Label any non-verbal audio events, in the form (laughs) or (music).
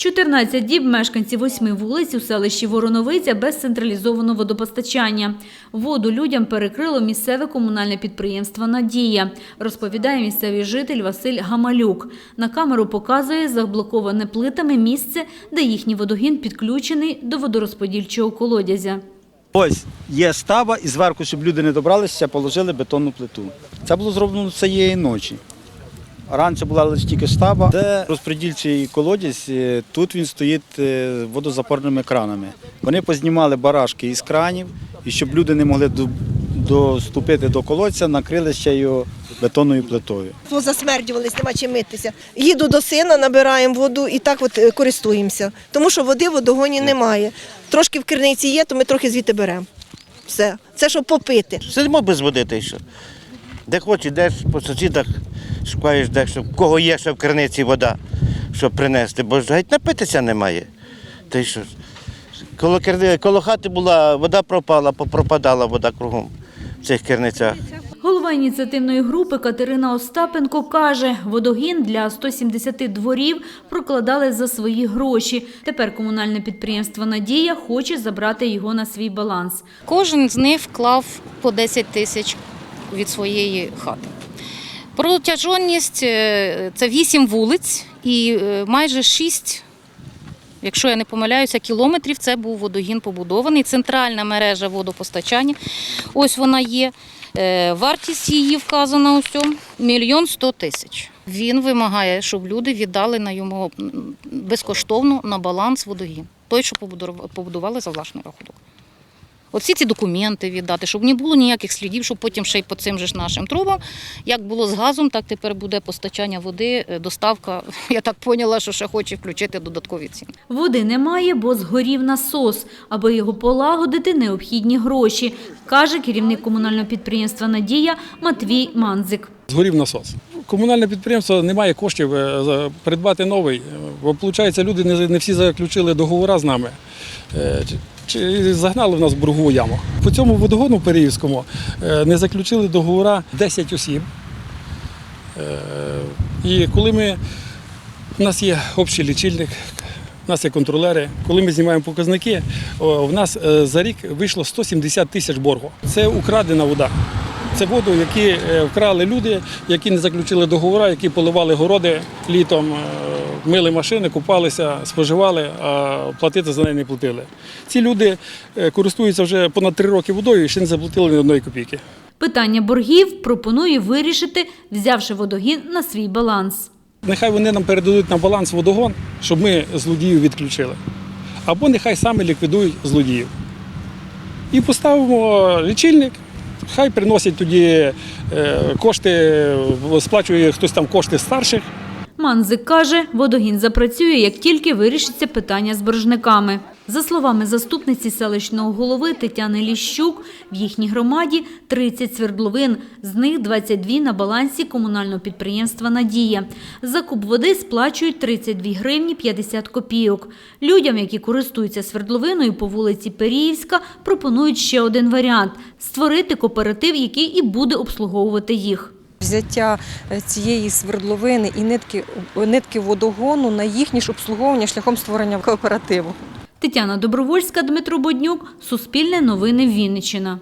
14 діб мешканці восьми вулиць у селищі Вороновиця без централізованого водопостачання. Воду людям перекрило місцеве комунальне підприємство «Надія», розповідає місцевий житель Василь Гамалюк. На камеру показує заблоковане плитами місце, де їхній водогін підключений до водорозподільчого колодязя. Ось є става, і зверху, щоб люди не добралися, положили бетонну плиту. Це було зроблено цієї ночі. Раніше була лише тільки штаба, де розподільчий колодязь, е, тут він стоїть е, водозапорними кранами. Вони познімали барашки із кранів, і щоб люди не могли доступити до колодця, накрили ще його бетонною плитою. Засмердювались, нема чим митися. Їду до сина, набираємо воду і так от е, користуємося. Тому що води в водогоні немає. Трошки в керниці є, то ми трохи звідти беремо. Все. Це щоб попити. Сидимо без води, та й що. Де хочеш, йдеш по сусідах, шукаєш дещо, в кого є ще в криниці вода, щоб принести, бо ж геть напитися немає. Й що. Коло, керни- коло хати була, вода пропала, попропадала вода кругом в цих керницях. Голова ініціативної групи Катерина Остапенко каже, водогін для 170 дворів прокладали за свої гроші. Тепер комунальне підприємство «Надія» хоче забрати його на свій баланс. Кожен з них вклав по 10 тисяч від своєї хати. Протяжонність е, це 8 вулиць і е, майже 6, якщо я не помиляюся, кілометрів це був водогін побудований. Центральна мережа водопостачання. Ось вона є. Е, Вартість її вказана ось цьому – мільйон сто тисяч. Він вимагає, щоб люди віддали на йому безкоштовно на баланс водогін. Той, що побудували за власний рахунок. Оці ці документи віддати, щоб не було ніяких слідів, щоб потім ще й по цим же ж нашим трубам, як було з газом, так тепер буде постачання води, е, доставка. (laughs) Я так поняла, що ще хоче включити додаткові ціни. Води немає, бо згорів насос. Аби його полагодити, необхідні гроші, каже керівник комунального підприємства «Надія» Матвій Манзик. Згорів насос. Комунальне підприємство не має коштів е, за- придбати новий. Е, Бо, виходить, люди не, не всі заключили договори з нами. Загнали в нас в яму. По цьому водогону Переївському е, не заключили договора 10 осіб. Е, І коли ми, у нас є общий лічильник, у нас є контролери. Коли ми знімаємо показники, в нас е, за рік вийшло 170 тисяч боргу. Це украдена вода. Це воду, які е, вкрали люди, які не заключили договори, які поливали городи літом, е, мили машини, купалися, споживали, а платити за неї не платили. Ці люди е, користуються вже понад три роки водою і ще не заплатили ні одної копійки. Питання боргів пропонує вирішити, взявши водогін на свій баланс. Нехай вони нам передадуть на баланс водогон, щоб ми злодіїв відключили. Або нехай саме ліквідують злодіїв. І поставимо лічильник, хай приносять тоді е, кошти, сплачує хтось там кошти старших. Манзик каже, водогін запрацює, як тільки вирішиться питання з боржниками. За словами заступниці селищного голови Тетяни Ліщук, в їхній громаді 30 свердловин, з них 22 на балансі комунального підприємства «Надія». За куб води сплачують 32 гривні 50 копійок. Людям, які користуються свердловиною по вулиці Періївська, пропонують ще один варіант – створити кооператив, який і буде обслуговувати їх. Взяття е, цієї свердловини і нитки, нитки водогону на їхнє ж обслуговування шляхом створення кооперативу. Тетяна Добровольська, Дмитро Боднюк, Суспільне новини Вінниччина.